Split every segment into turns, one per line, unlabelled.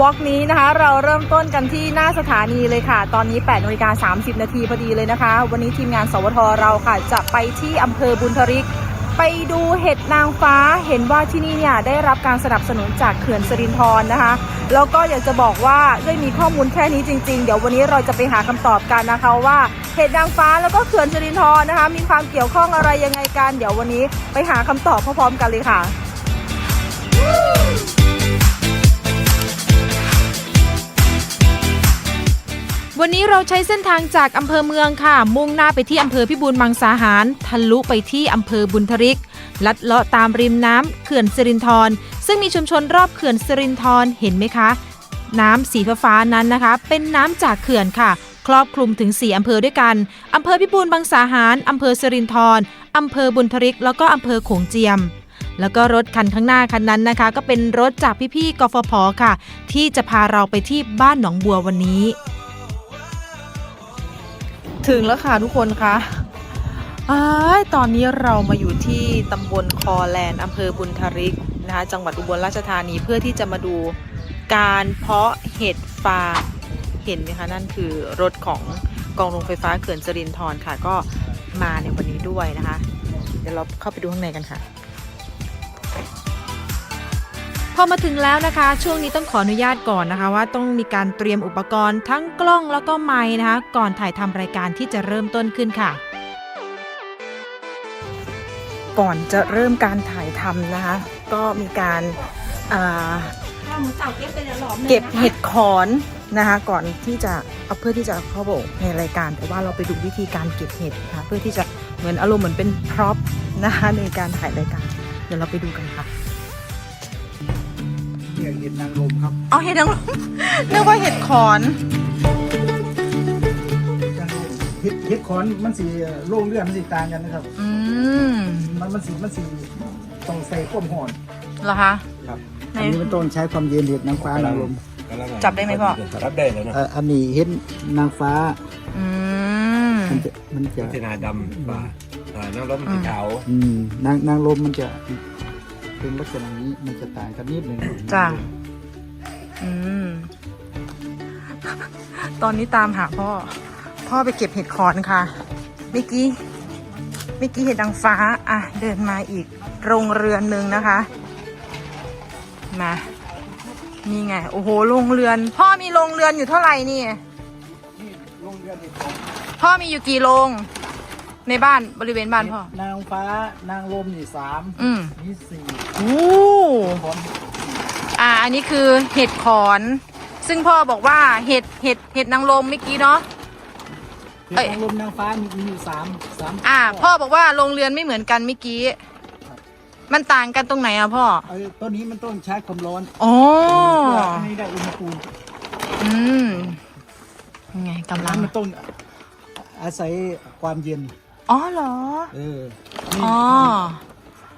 วอล์กนี้นะคะ เราเริ่มต้นกันที่หน้าสถานีเลยค่ะ ตอนนี้8นาฬิกา30 นาทีพอดีเลยนะคะ วันนี้ทีมงานสวทเราค่ะ จะไปที่อำเภอบุญทริก ไปดูเห็ดนางฟ้าเห็นว่าที่นี่เนี่ยได้รับการสนับสนุนจากเขื่อนสรินธรนะคะ แล้วก็อยากจะบอกว่าด้วยมีข้อมูลแค่นี้จริง ๆ เดี๋ยววันนี้เราจะไปหาคำตอบกันนะคะว่าเห็ดนางฟ้าแล้วก็เขื่อนสรินธรนะคะ มีความเกี่ยวข้องอะไรยังไงกัน เดี๋ยววันนี้ไปหาคำตอบพร้อมๆกันเลยค่ะ วันนี้เราใช้เส้นทางจากอำเภอเมืองค่ะ มุ่งหน้าไปที่อำเภอพิบูลมังสาหาร ทะลุไปที่อำเภอบุญทริก ลัดเลาะตามริมน้ำเขื่อนสิรินธรซึ่งมีชุมชนรอบเขื่อนสิรินธรเห็นไหมคะ น้ำสีฟ้านั้นนะคะ เป็นน้ำจากเขื่อนค่ะ ครอบคลุมถึง 4 อำเภอด้วยกัน อำเภอพิบูลมังสาหาร อำเภอสิรินธรอำเภอบุญทริก แล้วก็อำเภอโขงเจียมแล้วก็รถคันข้างหน้าคันนั้นนะคะ ก็เป็นรถจากพี่ๆกฟผค่ะ ที่จะพาเราไปที่บ้านหนองบัววันนี้ ถึงแล้วค่ะทุกคนคะอตอนนี้เรามาอยู่ที่ตำบลคอแลนอำเภอบุญทริกนะคะจังหวัดอุบลราชธานีเพื่อที่จะมาดูการเพาะเห็ดฟางเห็นไหมคะนั่นคือรถของกองโรงไฟฟ้าเขื่อนจรินทร์ค่ะก็มาในวันนี้ด้วยนะคะ เดี๋ยวเราเข้าไปดูข้างในกันค่ะ พอมาถึงแล้วนะคะ ช่วงนี้ต้องขออนุญาตก่อนนะคะ ว่าต้องมีการเตรียมอุปกรณ์ทั้งกล้องแล้วก็ไม้นะคะ ก่อนถ่ายทำรายการที่จะเริ่มต้นขึ้นค่ะ ก่อนจะเริ่มการถ่ายทำนะคะ ก็มีการอ่าเก็บเห็ดขอนนะคะ ก่อนที่จะเอาเพื่อที่จะเข้าโบกในรายการ แต่ว่าเราไปดูวิธีการเก็บเห็ดนะคะเพื่อที่จะเหมือนอารมณ์เหมือนเป็นพร็อพนะคะในการถ่ายรายการ เดี๋ยวเราไปดูกันค่ะ
เนี่ยเห็ดนางรมครับ
เอาเห็ดนางรมนึกว่าเห็ดขอน
นางรมเห็ดเห็ดขอนมันสีโล่งเลื่อนมันสีต่างกันนะครับ
อืม
มันมันสีมันสีต้องใส่ข้มห่อน
เหรอคะ
ครับ
ไหน
อันนี้มันต้องใช้ความเย็นเห็ดนางฟ้านางรม
จับได้ไหมพ่อ
จับได้แล้วเนาะ
เอ่ออันนี้เห็ดนางฟ้า
อืม
มันจะมันจะ
พัฒนาดำป่าอ่าน้ำร้อนสีขาว
อืมนางนางรมมันจะ เป็นลักษณะนี้มันจะต่างกันนิดหนึ่ง
จ้ะอืม ตอนนี้ตามหาพ่อ พ่อไปเก็บเห็ดขอนค่ะเมื่อกี้เมื่อกี้เห็ดนางฟ้า อะ เดินมาอีกโรงเรือนหนึ่งนะคะ มานี่ไง โอ้โหโรงเรือน พ่อมีโรงเรือนอยู่เท่าไหร่นี่ พ่อมีอยู่กี่โรง ในบ้านบริเวณบ้านพ่อ
นางฟ้านางรมนี่สาม
อืม
นี่สี่
โอ้
ขอน
อ่า อันนี้คือเห็ดขอน ซึ่งพ่อบอกว่าเห็ดเห็ดเห็ดนางรมเมื่อกี้เนาะ
เห็ด
เอ้ย
นางรมนางฟ้ามีมีอยู่สามสาม
อ่า พ่อบอกว่าโรงเรือนไม่เหมือนกันเมื่อกี้ มันต่างกันตรงไหนอะพ่อ
เออตัวนี้มันต้องใช้ความร้อน
อ๋อ
เพื่อให้ได้อุณหภูมิ
อืมยังไงกำลัง
มันต้องอาศัยความเย็น
อ๋อเหรอ
เออนี่
อ๋อ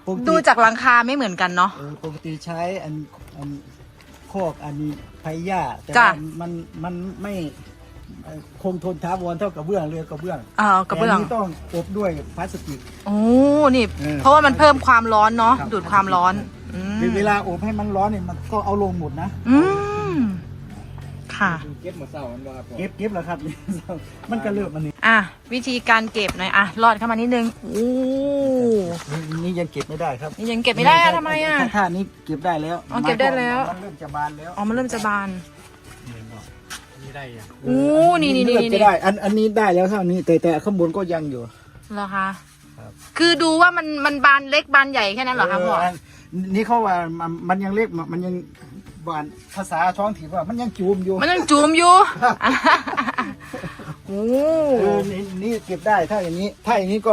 ปกติ
ดูจากหลังคาไม่เหมือนกันเนาะ
เออปกติใช้อันอันโคอกอันนี้ไผ่หญ้าแต่
จ้ะ
ว่ามันมันไม่เอ่อคงทนท้าวรเท่ากับเบื้องเรือกระเบื้อง
เออกระเบื้อง
แต่นนี้ต้องอบด้วยพลาสติก
โอ้ นี่
เออ
เพราะว่ามันเพิ่มความร้อนเนาะ
ครับ
ดูดความร้อน อืม
เวลาอบให้มันร้อนเนี่ยมันก็เอาลงหมดนะ
อืม ค่ะ
เก็บหมดเศร้ามันว่า
เก็บเก็บแล้วครับ มันก็เริ่มอันนี้
อะวิธีการเก็บหน่อยอะรอดเข้ามานิดนึงโอ้
นี่นี่ยังเก็บไม่ได้ครับ
นี่ยังเก็บไม่ได้อะทำไมอะ
ถ้าท่านี้เก็บได้แล้ว
อ๋อเก็บได้แล้ว
มันเริ่มจะบานแล้ว
อ๋อมันเริ่มจะบาน
นี่ได้ยัง
โอ้นี่นี่นี่
เริ่ม
นี่
จะได้อันอันนี้ได้แล้วเท่านี้แต่แต่ข้างบนก็ยังอยู่
เหรอคะ
ครับ
คือดูว่ามันมันบานเล็กบานใหญ่แค่นั้นเหรอคะพ่อ
เออนี่เขาว่ามันมันยังเล็กมันยัง บานภาษาท้องถิ่นว่ามันยังจูมอยู่
มันยังจูมอยู่ โอ้
เออนี่นี่เก็บได้ถ้าอย่างนี้ ถ้าอย่างนี้ก็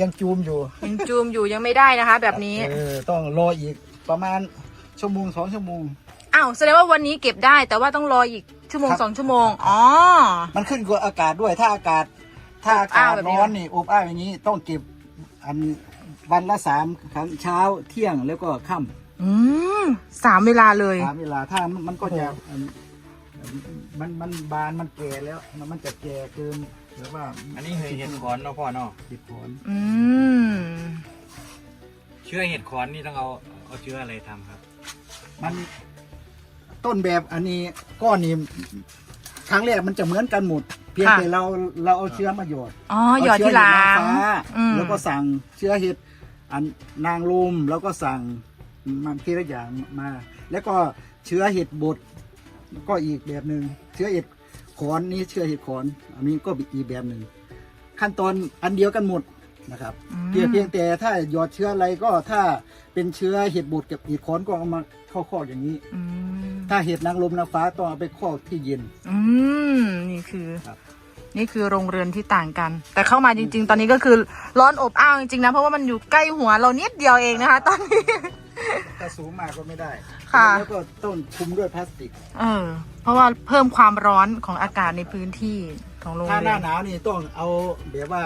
ยังจูมอยู่
ยังจูมอยู่ยังไม่ได้นะคะ แบบนี้
เออต้องรออีกประมาณชั่วโมงสองชั่วโมง
อ้าวแสดงว่าวันนี้เก็บได้ แต่ว่าต้องรออีกชั่วโมง
ครับ
สองชั่วโมงอ๋อ
มันขึ้นกับอากาศด้วยถ้าอากาศ ถ้าอากาศ
อบอ้าวแบบนี้
ร้อนนี่อบอ้าวอย่างนี้ต้องเก็บอันวันละสามครั้งเช้าเที่ยงแล้วก็ค่ำ
อืมสามเวลาเลย
ตามเวลาถ้ามันมันก็จะอันมันมันบานมันแก่แล้วมันมันจะแก่เกินหรือว่า
อันนี้คือเห็ดขอนเนาะพ่อเนาะ
ติดผล
อืม
เชื้อเห็ดขอนนี่ต้องเอาเอาเชื้ออะไรทำครับ
มันต้นแบบอันนี้ก้อนนี้ครั้งแรกมันจะเหมือนกันหมด เพียง
ค่ะ
แต่เราเราเอาเชื้อมาหยอด
อ๋อหยอดที่หลั
เงอาเชื้อเห็ดนางฟ้า
อืม
แล้วก็สั่งเชื้อเห็ดอันนางลมแล้วก็สั่ง มันทีละอย่างมา แล้วก็เชื้อเห็ดบดก็อีกแบบหนึ่งเชื้อเห็ดขอนนี่เชื้อเห็ดขอน อันนี้ก็อีกแบบหนึ่งขั้นตอนอันเดียวกันหมดนะครับ
อืม
เพียงเพียงแต่ถ้าหยอดเชื้ออะไรก็ถ้าเป็นเชื้อเห็ดบดกับเห็ดขอนก็เอามาเข้าคอกอย่างนี้
อืม
ถ้าเห็ดนางลมนางฟ้าต้องเอาไปคอกที่เย็น
อืมนี่คือ
ครับ
นี่คือโรงเรือนที่ต่างกัน แต่เข้ามาจริง ๆ ตอนนี้ก็คือร้อนอบอ้าวจริงๆนะ เพราะว่ามันอยู่ใกล้หัวเรานิดเดียวเองนะคะ ตอนนี้
ถ้าสูงมากก็ไม่ได้
ค่ะ
แล้วก็ต้องคลุมด้วยพลาสติก
เออ เพราะว่าเพิ่มความร้อนของอากาศในพื้นที่ของโรง
ถ้าห
เรีย
น้านหนาวนี่ต้องเอาแบบว่า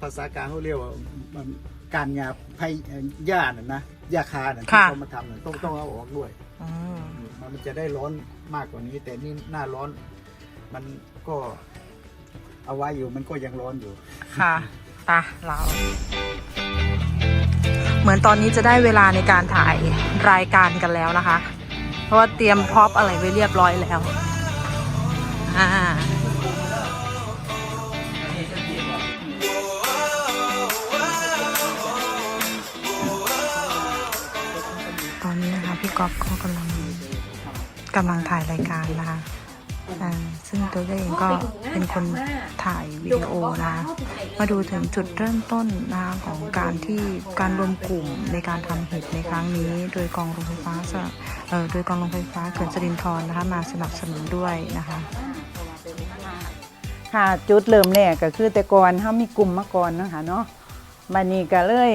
ภาษากลางเขาเรียกว่ามันการหยาบไผ่หญ้าน่ะนะหญ้าคาน่ะที่
ค่ะ
เขามาทำน่ะต้องต้องเอาออกด้วย
อืม
มันจะได้ร้อนมากกว่านี้ แต่นี่หน้าร้อน มันก็เอาไว้อยู่มันก็ยังร้อนอยู่
ค่ะตาเรา เหมือนตอนนี้จะได้เวลาในการถ่ายรายการกันแล้วนะคะ เพราะว่าเตรียมพร็อพอะไรไว้เรียบร้อยแล้วอ่าตอนนี้นะคะพี่ก๊อฟก็กำลังกำลังถ่ายรายการนะคะ อ่าซึ่งตัวเองก็เป็นคนถ่ายวิดีโอนะมาดูถึงจุดเริ่มต้นนะคะของการที่การรวมกลุ่มในการทำเห็ดในครั้งนี้ โดยกองโรงไฟฟ้าโดยกองโรงไฟฟ้าเขื่อนสิรินธรนะคะมาสนับสนุนด้วยนะคะ
ค่ะจุดเริ่มแรกก็คือแต่ก่อนเฮามีกลุ่มมาก่อนนะคะเนาะบัดนี้ก็เลย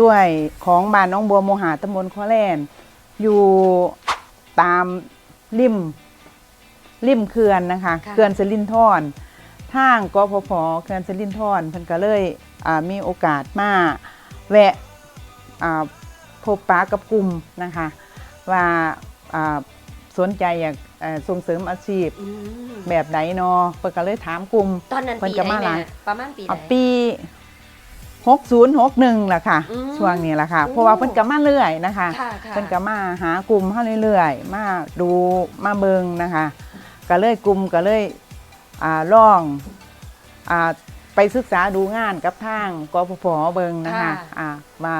ด้วยของบ้านน้องบัวโมหะตำบลข้อแลนอยู่ตามริม ริมเขื่อนนะคะเขื่อนสิรินธรทางกพพเขื่อนสิรินธรเพิ่นก็เลยอ่ามีโอกาสมาแวะอ่าพบปะกับกลุ่มนะคะ ว่าอ่าสนใจอยากเอ่อส่งเสริมอาชีพ
อืม
แบบไหนเนาะเพิ่นก็เลยถามกลุ่ม
ตอนนั้น
เพิ่น
ปี
จะ
ไหน
มาหลา
แม่
ย
ประมาณปีไหน
เอาปี6061ล่ะค่ะ
อืม
ช่วงนี้ล่ะค่ะ
โอ้
เพราะว่าเพิ่นก็มาเรื่อยนะคะ
ค่ะค่ะ
เพิ่นก็มาหากลุ่มเฮาเรื่อยๆ มาดูมาเบิงนะคะ ก็เลยกลุ่มก็เลยอ่าลองอ่าไปศึกษาดูงานกับทางกพพเบิงนะคะอ่าว่า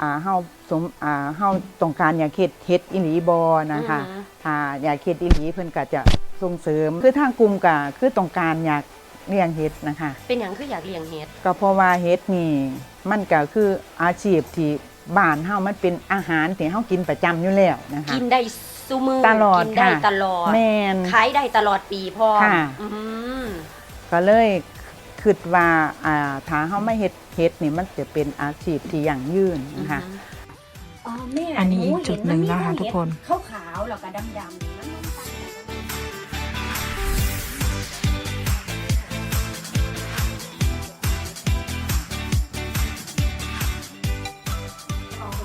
อ่าเฮาสมอ่าเฮาต้องการอยากเฮ็ดเฮ็ดอีหลีบ่นะคะ
อืม
ถ้าอยากเฮ็ดอีหลีเพิ่นก็จะส่งเสริม คือทางกลุ่มก็คือต้องการอยากเลี้ยงเฮ็ดนะคะ
เป็นอย่างคืออยากเลี้ยงเห็ด
ก็เพราะว่าเฮ็ดนี่มันก็คืออาชีพที่บ้านเฮามันเป็นอาหารที่เฮากินประจำอยู่แล้วนะคะ
กินได้ ซุมือ
ตลอด
กินได้
ค่ะ
ตลอด
แม่น
ขายได้ตลอดปีพ่อ
ค่ะ
อืม
ก็เลยคิดว่าอ่าถ้าเฮาไม่เฮ็ดเฮ็ดนี่มันจะเป็นอาชีพที่ยั่งยืนนะคะ
อ๋อแม่
อันนี้
ห
อีกจุดหนึ่งนะคะ
เห็
ทุกคน
ขาวๆแล้วก็ดำๆ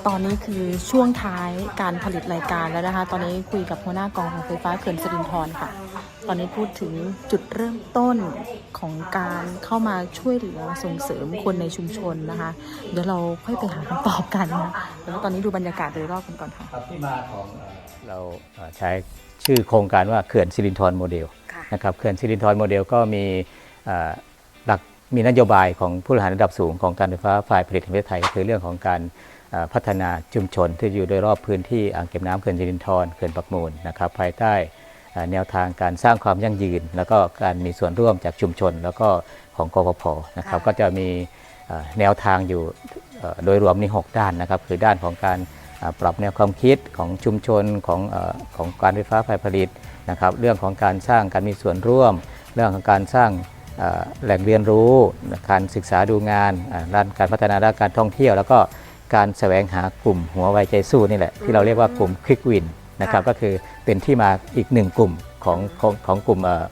ตอนนี้คือช่วงท้ายการผลิตรายการแล้วนะคะ ตอนนี้คุยกับหัวหน้ากองของไฟฟ้าเขื่อนสิรินธรค่ะ ตอนนี้พูดถึงจุดเริ่มต้นของการเข้ามาช่วยเหลือส่งเสริมคนในชุมชนนะคะ เดี๋ยวเราค่อยไปหาคำตอบกันนะแล้วตอนนี้ดูบรรยากาศโดยรอบกันก่อนค่ะ
ครับที่มาของเอ่อเราเอ่อใช้ชื่อโครงการว่าเขื่อนสิรินธรโมเดล
ค่ะ
นะครับเขื่อนสิรินธรโมเดลก็มีเอ่อหลักมีนโยบายของผู้บริหารระดับสูงของการไฟฟ้าฝ่ายผลิตแห่งประเทศไทยก็คือเรื่องของการเอ่อ พัฒนาชุมชนที่อยู่โดยรอบพื้นที่อ่างเก็บน้ำเขื่อนสิรินธรเขื่อนปักมูลนะครับภายใต้เอ่อแนวทางการสร้างความยั่งยืน แล้วก็การมีส่วนร่วมจากชุมชน แล้วก็ของกฟผนะครับ
ค่ะ
ก็จะมีเอ่อแนวทางอยู่เอ่อโดยรวมนี่6ด้านนะครับ คือด้านของการอ่าปรับแนวความคิดของชุมชนของเออของการไฟฟ้าฝ่ายผลิตนะครับ เรื่องของการสร้างการมีส่วนร่วม เรื่องของการสร้างเอ่อแหล่งเรียนรู้การศึกษาดูงานอ่าด้านการพัฒนาด้านการท่องเที่ยว แล้วก็ การแสวงหากลุ่มหัวไวใจสู้นี่แหละ ที่เราเรียกว่ากลุ่มคลิกวินนะครับก็คือเป็นที่มาอีกหนึ่งกลุ่มของของของกลุ่มเอ่อ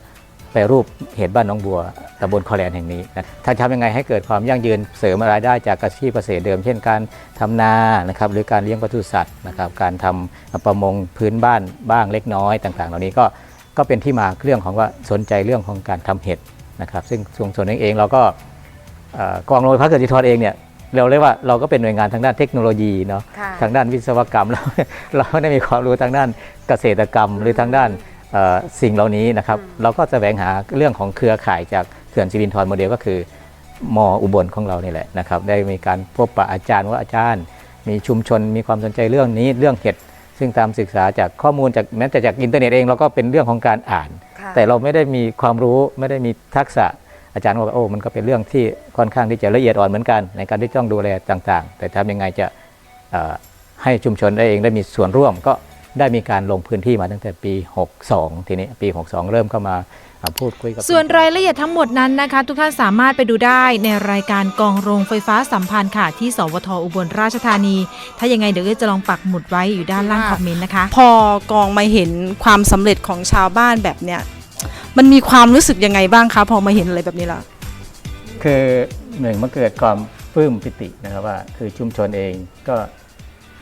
แปรรูปเห็ดบ้านหน้องบัวตำบลคอแลนแห่งนี้นะถ้าทำยังไงให้เกิดความยั่งยืนเสริมรายได้จากอาชีพเกษตรเดิม เช่นการทำนานะครับหรือการเลี้ยงปศุสัตว์นะครับการทำประมงพื้นบ้านบ้างเล็กน้อยต่าง ๆ เหล่านี้ก็ก็เป็นที่มาเรื่องของว่าสนใจเรื่องของการทำเห็ดนะครับ ซึ่งส่วนส่วนนี้เองเราก็เอ่อกองโรงไฟฟ้าเกิดจิทอดเองเนี่ย เราเรียกว่าเราก็เป็นหน่วยงานทางด้านเทคโนโลยีเนาะ
ค่ะ
ทางด้านวิศวกรรมเราเราไม่ได้มีความรู้ทางด้านเกษตรกรรม หรือทางด้านเอ่อสิ่งเหล่านี้นะครับ เราก็แสวงหาเรื่องของเครือข่ายจากเขื่อนสิรินธรโมเดลก็คือมออุบลของเรานี่แหละนะครับ ได้มีการพบปะอาจารย์ว่าอาจารย์ มีชุมชนมีความสนใจเรื่องนี้เรื่องเห็ด ซึ่งตามศึกษาจากข้อมูลจากแม้แต่จากอินเทอร์เน็ตเองเราก็เป็นเรื่องของการอ่าน
ค่ะ
แต่เราไม่ได้มีความรู้ไม่ได้มีทักษะ อาจารย์บอกว่าโอ้มันก็เป็นเรื่องที่ค่อนข้างที่จะละเอียดอ่อนเหมือนกัน ในการที่ต้องดูแลต่างๆ แต่ทำยังไงจะเอ่อให้ชุมชนได้เองได้มีส่วนร่วมก็ได้มีการลงพื้นที่มาตั้งแต่ปี 62 ทีนี้ปี 62 เริ่มเข้ามาอ่าพูดคุยกับ
ส่วนรายละเอียดทั้งหมดนั้นนะคะ ทุกท่านสามารถไปดูได้ในรายการกองโรงไฟฟ้าสัมพันธ์ค่ะ ที่สวทอุบลราชธานี ถ้ายังไงเดี๋ยวเอ้ยจะลองปักหมุดไว้อยู่ด้านล่างคอมเมนต์นะคะ
พอกองมาเห็นความสำเร็จของชาวบ้านแบบเนี้ย มันมีความรู้สึกยังไงบ้างคะพอมาเห็นอะไรแบบนี้ล้ว
คือหนึ่งมันเกิดความปลื้มปิตินะครับว่า คือชุมชนเองก็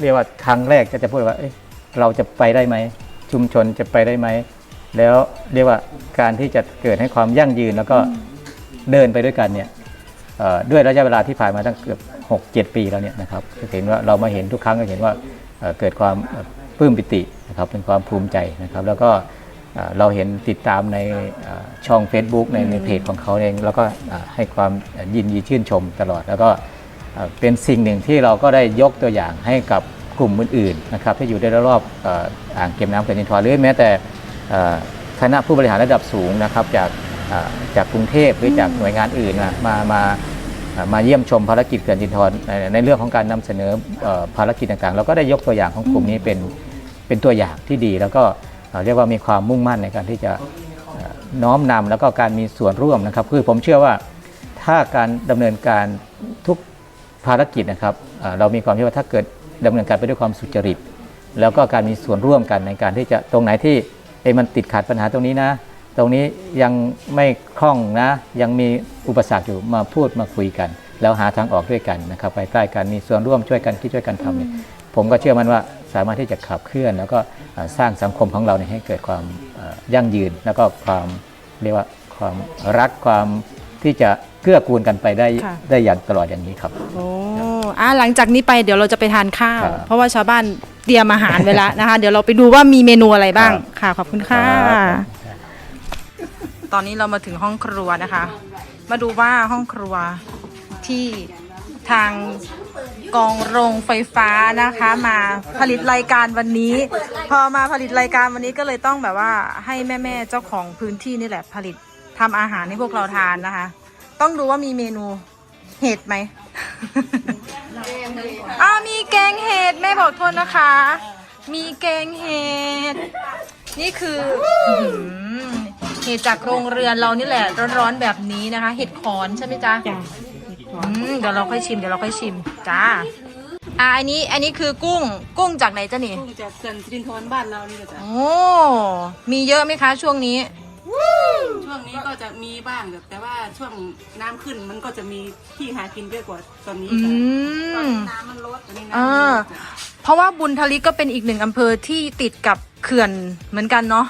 เรียกว่าครั้งแรกก็จะพูดว่าเเราจะไปได้ไหม ชุมชนจะไปได้ไหม แล้วเรียกว่าการที่จะเกิดให้ความยั่งยืนแล้วก็เดินไปด้วยกันเนี่ยด้วยระยะเวลาที่ผ่านมาตั้งเกือบ6 7 ปีแล้วเนี่ยนะครับจะเห็นว่าเรามาเห็นทุกครั้งก็เห็นว่าเกิดความปลื้มปิตินะครับเป็นความภูมิใจนะครับ แล้วก็ เอ่อเราเห็นติดตามในเอ่อช่อง Facebook ในในเพจของเขาเองแล้วก็เอ่อให้ความยินดีชื่นชมตลอด แล้วก็เอ่อเป็นสิ่งหนึ่งที่เราก็ได้ยกตัวอย่างให้กับกลุ่มอื่นๆนะครับที่อยู่ในรอบๆเอ่ออ่างเก็บน้ำเขื่อนสินทรหรือแม้แต่เอ่อคณะผู้บริหารระดับสูงนะครับจากเอ่อจากกรุงเทพหรือจากหน่วยงานอื่นมามามาเอ่อมาเยี่ยมชมภารกิจเขื่อนสินทรในในเรื่องของการนำเสนอเอ่อภารกิจต่างๆ เราก็ได้ยกตัวอย่างของกลุ่มนี้เป็นเป็นตัวอย่างที่ดีแล้วก็ เอ่อเรียกว่ามีความมุ่งมั่นในการที่จะเอ่อน้อมนำแล้วก็การมีส่วนร่วมนะครับ คือผมเชื่อว่าถ้าการดำเนินการทุกภารกิจนะครับเอ่อเรามีความเชื่อว่าถ้าเกิดดำเนินการไปด้วยความสุจริต แล้วก็การมีส่วนร่วมกันในการที่จะตรงไหนที่เอ้มันติดขัดปัญหาตรงนี้นะ ตรงนี้ยังไม่คล่องนะ ยังมีอุปสรรคอยู่มาพูดมาคุยกัน แล้วหาทางออกด้วยกันนะครับภายใต้การมีส่วนร่วมช่วยกันคิดช่วยกันทำเนี่ยผมก็เชื่อมั่นว่า สามารถที่จะขับเคลื่อน แล้วก็เอ่อสร้างสังคมของเราเนี่ยให้เกิดความเอ่อยั่งยืน แล้วก็ความเรียกว่าความรักความที่จะเกื้อกูลกันไปได้
ค่ะ
ได้อย่างตลอดอย่างนี้ครับ
โอ้อะหลังจากนี้ไปเดี๋ยวเราจะไปทานข้าว
ครับ
เพราะว่าชาวบ้านเตรียมอาหารไว้แล้วนะคะ เดี๋ยวเราไปดูว่ามีเมนูอะไรบ้าง
ครับ
ค่ะขอบคุณค่ะ
ครับ
ตอนนี้เรามาถึงห้องครัวนะคะ มาดูว่าห้องครัวที่ทาง กองโรงไฟฟ้านะคะมาผลิตรายการวันนี้ พอมาผลิตรายการวันนี้ก็เลยต้องแบบว่าให้แม่ๆเจ้าของพื้นที่นี่แหละผลิตทำอาหารให้พวกเราทานนะคะ ต้องดูว่ามีเมนูเห็ดไหมอ้าวมีแกงเห็ดแม่บอกโทษนะคะ มีแกงเห็ดนี่คืออื้อหือเห็ดจากโรงเรือนเรานี่แหละร้อนๆแบบนี้นะคะ เห็ดขอนใช่ไหมจ๊ะ
จ้ะ
อืมเดี๋ยวเราค่อยชิมเดี๋ยวเราค่อยชิมจ้า อะอันนี้อันนี้คือกุ้งกุ้งจากไหนจ๊ะนี่
กุ้งจากเขื่อนสิรินธรบ้านเรานี่แหละจ้ะ
โอ้มีเยอะไหมคะช่วงนี้
ช่วงนี้ก็จะมีบ้างแต่ว่าช่วงน้ำขึ้นมันก็จะมีที่หากินเยอะกว่าตอนนี้
อื
จ้ะ
ม
น้ำมันลดตอนนี้
อ่า
น้ำมันลดจ้ะ
เพราะว่าบุญทลิกก็เป็นอีกหนึ่งอำเภอที่ติดกับเขื่อนเหมือนกันเนาะ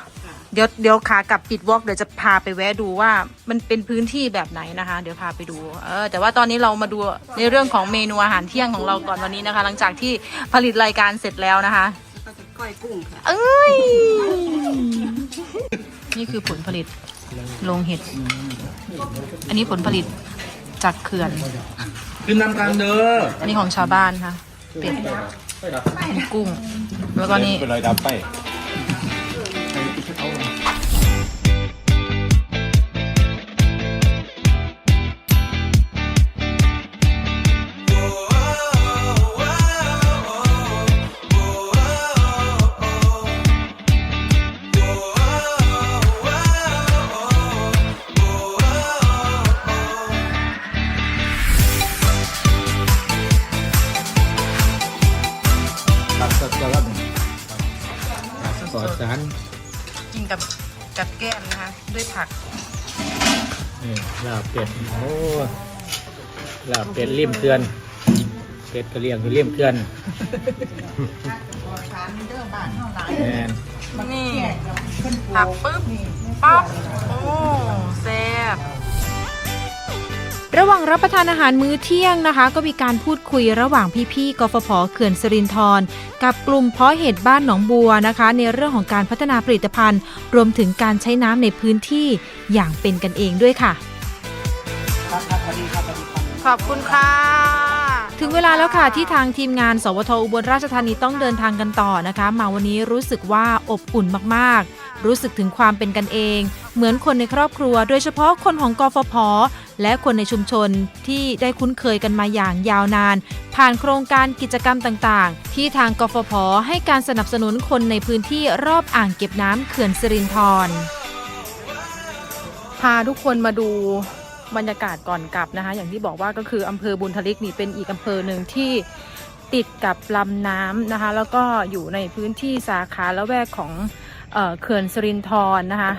เดี๋ยวเดี๋ยวขากลับปิดวอล์กเดี๋ยวจะพาไปแวะดูว่ามันเป็นพื้นที่แบบไหนนะคะ เดี๋ยวพาไปดูเออแต่ว่าตอนนี้เรามาดูในเรื่องของเมนูอาหารเที่ยงของเราก่อนวันนี้นะคะ หลังจากที่ผลิตรายการเสร็จแล้วนะคะ
แล้วก็จะก้อยกุ้งค่ะ
เอ้ยนี่คือผลผลิตโรงเห็ด อันนี้ผลผลิตจากเขื่อน
ขึ้นนำกันเด้อ
อันนี้ของชาวบ้านค่ะเป็ดกุ้ง แล้วก็นี่
เป็นรอยดับไป
กิ
นกับกับแก้มนะคะ ด้วยผัก
นี่ลาบเป็ดโอ้ลาบเป็ดริมเขื่อนเป็ดกระเลียงอยู่ริมเขื่อนแมน
นี่ผักปึ๊บปั๊บโอ้แซ่บ
ระหว่างรับประทานอาหารมื้อเที่ยงนะคะ ก็มีการพูดคุยระหว่างพี่ๆกฟผเขื่อนสิรินธรกับกลุ่มเพาะเห็ดบ้านหนองบัวนะคะ ในเรื่องของการพัฒนาผลิตภัณฑ์ รวมถึงการใช้น้ำในพื้นที่อย่างเป็นกันเองด้วยค่ะ
ขอบคุณค่ะ
ถึงเวลาแล้วค่ะที่ทางทีมงานสวทอุบลราชธานีต้องเดินทางกันต่อนะคะ มาวันนี้รู้สึกว่าอบอุ่นมากๆ รู้สึกถึงความเป็นกันเอง เหมือนคนในครอบครัว โดยเฉพาะคนของกฟผ และคนในชุมชนที่ได้คุ้นเคยกันมาอย่างยาวนาน ผ่านโครงการกิจกรรมต่างๆ ที่ทางกฟผให้การสนับสนุนคนในพื้นที่รอบอ่างเก็บน้ำเขื่อนสิรินธร
พาทุกคนมาดูบรรยากาศก่อนกลับนะคะ อย่างที่บอกว่าก็คืออำเภอบุญทลิกนี่เป็นอีกอำเภอหนึ่งที่ติดกับลำน้ำนะคะ แล้วก็อยู่ในพื้นที่สาขาและแวกของเขื่อนสรินทรนะคะ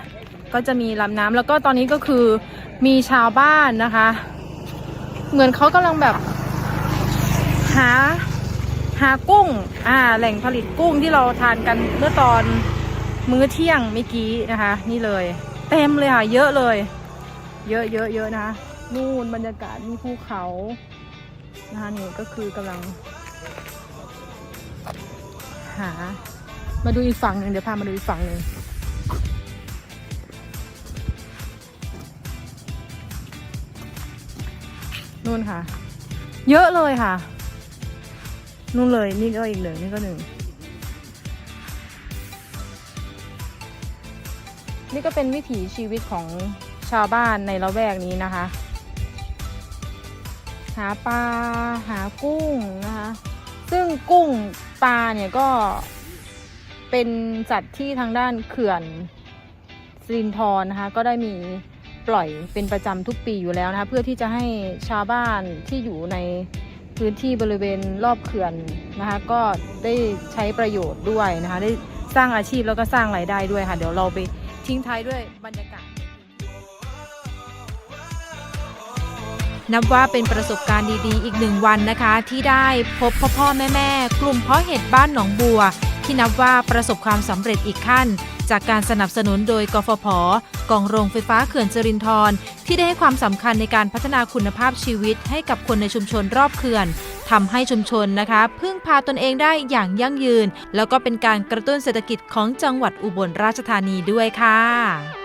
ก็จะมีลำน้ำแล้วก็ตอนนี้ก็คือมีชาวบ้านนะคะ เหมือนเขากำลังแบบ หาหากุ้ง อ่า แหล่งผลิตกุ้งที่เราทานกันเมื่อตอนมื้อเที่ยงเมื่อกี้นะคะ นี่เลย เต็มเลยค่ะ เยอะเลย เยอะเยอะเยอะนะคะนู่นบรรยากาศมีภูเขานะคะนี่ก็คือกำลัง หา มาดูอีกฝั่งหนึ่งเดี๋ยวพามาดูอีกฝั่งหนึ่ง นู่นค่ะ เยอะเลยค่ะ นู่นเลยนี่ก็อีกหนึ่งนี่ก็หนึ่งนี่ก็เป็นวิถีชีวิตของชาวบ้านในละแวกนี้นะคะ หาปลาหากุ้งนะคะ ซึ่งกุ้งปลาเนี่ยก็เป็นสัตว์ที่ทางด้านเขื่อนสิรินทรนะคะ ก็ได้มี ปล่อยเป็นประจำทุกปีอยู่แล้วนะคะเพื่อที่จะให้ชาวบ้านที่อยู่ในพื้นที่บริเวณรอบเขื่อนนะคะก็ได้ใช้ประโยชน์ด้วยนะคะได้สร้างอาชีพแล้วก็สร้างรายได้ด้วยค่ะ เดี๋ยวเราไปทิ้งท้ายด้วยบรรยากาศ
นับว่าเป็นประสบการณ์ดีๆ อีกหนึ่งวันนะคะ ที่ได้พบพ่อพ่อแม่แม่ๆกลุ่มเพาะเห็ดบ้านหนองบัว ที่นับว่าประสบความสำเร็จอีกขั้น จากการสนับสนุนโดยกฟผ กองโรงไฟฟ้าเขื่อนจรินทรที่ได้ให้ความสำคัญในการพัฒนาคุณภาพชีวิตให้กับคนในชุมชนรอบเขื่อนทำให้ชุมชนนะคะ พึ่งพาตนเองได้อย่างยั่งยืน แล้วก็เป็นการกระตุ้นเศรษฐกิจของจังหวัดอุบลราชธานีด้วยค่ะ